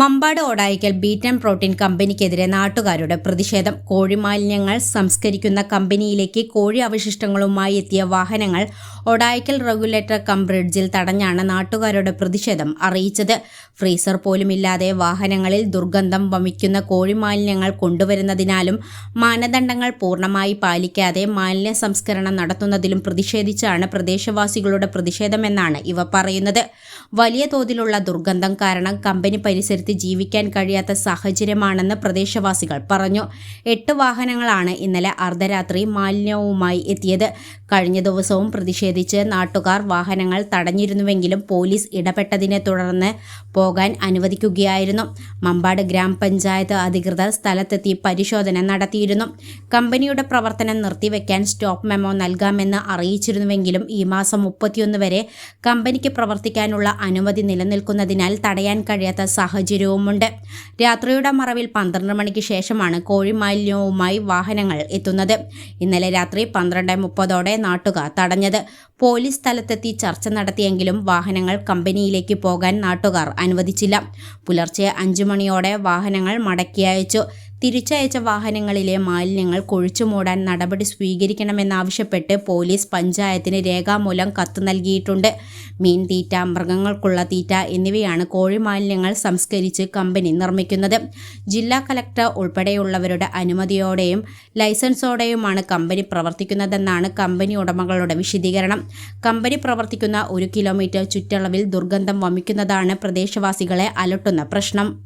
Mambad Odayikkal beat and protein കമ്പനിക്കെതിരെ നാട്ടുകാരുടെ പ്രതിഷേധം. കോഴിമാലിന്യങ്ങൾ സംസ്കരിക്കുന്ന കമ്പനിയിലേക്ക് കോഴി അവശിഷ്ടങ്ങളുമായി എത്തിയ വാഹനങ്ങൾ ഒടായിക്കൽ റെഗുലേറ്റർ കം ബ്രിഡ്ജിൽ തടഞ്ഞാണ് നാട്ടുകാരുടെ പ്രതിഷേധം അറിയിച്ചത്. ഫ്രീസർ പോലുമില്ലാതെ വാഹനങ്ങളിൽ ദുർഗന്ധം വമിക്കുന്ന കോഴിമാലിന്യങ്ങൾ കൊണ്ടുവരുന്നതിനാലും മാനദണ്ഡങ്ങൾ പൂർണമായി പാലിക്കാതെ മാലിന്യ സംസ്കരണം നടത്തുന്നതിലും പ്രതിഷേധിച്ചാണ് പ്രദേശവാസികളുടെ പ്രതിഷേധമെന്നാണ് ഇവ പറയുന്നത്. വലിയ തോതിലുള്ള ദുർഗന്ധം കാരണം കമ്പനി പരിസരത്ത് ജീവിക്കാൻ കഴിയാത്ത സാഹചര്യമാണെന്ന് പ്രദേശവാസികൾ പറഞ്ഞു. എട്ട് വാഹനങ്ങളാണ് ഇന്നലെ അർദ്ധരാത്രി മാലിന്യവുമായി എത്തിയത്. കഴിഞ്ഞ ദിവസവും പ്രതിഷേധിച്ച് നാട്ടുകാർ വാഹനങ്ങൾ തടഞ്ഞിരുന്നുവെങ്കിലും പോലീസ് ഇടപെട്ടതിനെ തുടർന്ന് പോകാൻ അനുവദിക്കുകയായിരുന്നു. മമ്പാട് ഗ്രാമപഞ്ചായത്ത് അധികൃതർ സ്ഥലത്തെത്തി പരിശോധന നടത്തിയിരുന്നു. കമ്പനിയുടെ പ്രവർത്തനം നിർത്തിവെക്കാൻ സ്റ്റോപ്പ് മെമ്മോ നൽകാമെന്ന് അറിയിച്ചിരുന്നുവെങ്കിലും ഈ മാസം മുപ്പത്തിയൊന്ന് വരെ കമ്പനിക്ക് പ്രവർത്തിക്കാനുള്ള അനുമതി നിലനിൽക്കുന്നതിനാൽ തടയാൻ കഴിയാത്ത സാഹചര്യവുമുണ്ട് രാത്രിയുടെ മറവിൽ പന്ത്രണ്ട് മണിക്ക് ശേഷമാണ് കോഴിമാലിന്യവുമായി വാഹനങ്ങൾ എത്തുന്നത്. ഇന്നലെ രാത്രി പന്ത്രണ്ട് മുപ്പതോടെ നാട്ടുകാർ തടഞ്ഞത്. പോലീസ് സ്ഥലത്തെത്തി ചർച്ച നടത്തിയെങ്കിലും വാഹനങ്ങൾ കമ്പനിയിലേക്ക് പോകാൻ നാട്ടുകാർ അനുവദിച്ചില്ല. പുലർച്ചെ അഞ്ചു മണിയോടെ വാഹനങ്ങൾ മടക്കി അയച്ചു. തിരിച്ചയച്ച വാഹനങ്ങളിലെ മാലിന്യങ്ങൾ കൊഴിച്ചു മൂടാൻ നടപടി സ്വീകരിക്കണമെന്നാവശ്യപ്പെട്ട് പോലീസ് പഞ്ചായത്തിന് രേഖാമൂലം കത്ത് നൽകിയിട്ടുണ്ട്. മീൻ തീറ്റ മൃഗങ്ങൾക്കുള്ള തീറ്റ എന്നിവയാണ് കോഴി മാലിന്യങ്ങൾ സംസ്കരിച്ച് കമ്പനി നിർമ്മിക്കുന്നത്. ജില്ലാ കലക്ടർ ഉൾപ്പെടെയുള്ളവരുടെ അനുമതിയോടെയും ലൈസൻസോടെയുമാണ് കമ്പനി പ്രവർത്തിക്കുന്നതെന്നാണ് കമ്പനി ഉടമകളുടെ വിശദീകരണം. കമ്പനി പ്രവർത്തിക്കുന്ന ഒരു കിലോമീറ്റർ ചുറ്റളവിൽ ദുർഗന്ധം വമിക്കുന്നതാണ് പ്രദേശവാസികളെ അലട്ടുന്ന പ്രശ്നം.